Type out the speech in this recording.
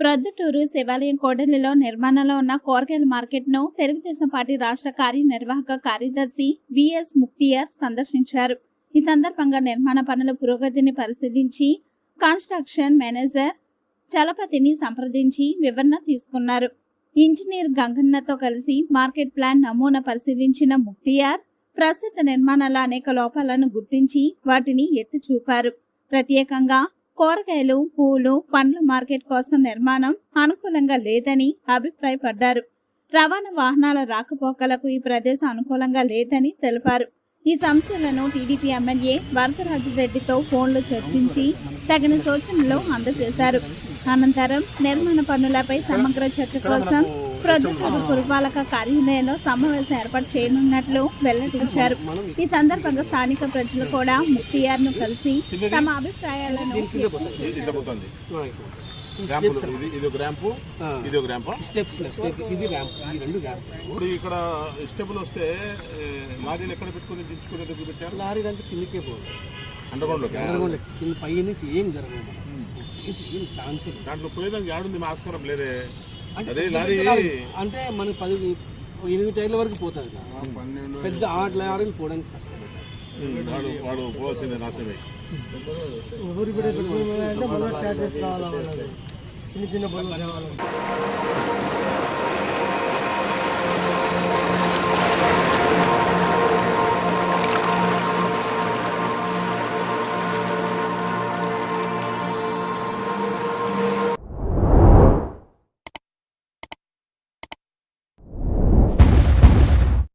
ప్రొద్దుటూరు శివాలయం కోడలిలో నిర్మాణంలో ఉన్న కూరగాయల మార్కెట్ను తెలుగుదేశం పార్టీ రాష్ట్ర కార్యనిర్వాహక కార్యదర్శి విఎస్ ముక్తియార్ సందర్శించారు. ఈ సందర్భంగా నిర్మాణ పనుల పురోగతిని పరిశీలించి కన్స్ట్రక్షన్ మేనేజర్ చలపతిని సంప్రదించి వివరణ తీసుకున్నారు. ఇంజనీర్ గంగన్నతో కలిసి మార్కెట్ ప్లాన్ నమూనా పరిశీలించిన ముక్తియార్ ప్రస్తుత నిర్మాణాల అనేక లోపాలను గుర్తించి వాటిని ఎత్తి చూపారు ప్రత్యేకంగా కూరగాయలు పూలు పండ్ల మార్కెట్ కోసం నిర్మాణం అనుకూలంగా లేదని అభిప్రాయపడ్డారు. రవాణా వాహనాల రాకపోకలకు ఈ ప్రదేశం అనుకూలంగా లేదని తెలిపారు. ఈ సమస్యలను టీడీపీ ఎమ్మెల్యే వరదరాజు రెడ్డితో ఫోన్లో చర్చించి తగిన సూచనలు అందజేశారు. అనంతరం నిర్మాణ పనులపై సమగ్ర చర్చ కోసం ప్రొద్దుటూరు పురపాలక కార్యాలయంలో సమావేశం ఏర్పాటు చేయనున్నట్లు వెల్లడించారు. ఈ సందర్భంగా స్థానిక ప్రజలు కూడా ముక్తియార్ను కలిసి తమ అభిప్రాయాలను వ్యక్తం చేశారు. ఇట్లా పోతుంది. ర్యాంపులు ఇది ఇది ఒక ర్యాంపు ఇది ఒక ర్యాంపా. స్టెప్స్ స్టెప్ ఇది ర్యాంప్ ఈ రెండు ర్యాంప్. ఇప్పుడు ఇక్కడ స్టెబుల్ వస్తే లారీలు ఎక్కడ పెట్టుకుని దించుకునే దగ్గర పెట్టారు? లారీ అంతా కిందకే పోదు. కింద పై నుంచి ఏం జరగదు ఛాన్స్ దాంట్లో పోయేదానికి ఆడుంది మా ఆస్కారం లేదే అంటే మనకి పది ఎనిమిది టైర్ల వరకు పోతుంది పెద్ద ఆట లారీలు పోవడానికి కష్టం వాడు పోవాల్సిందే చిన్న చిన్న పనులు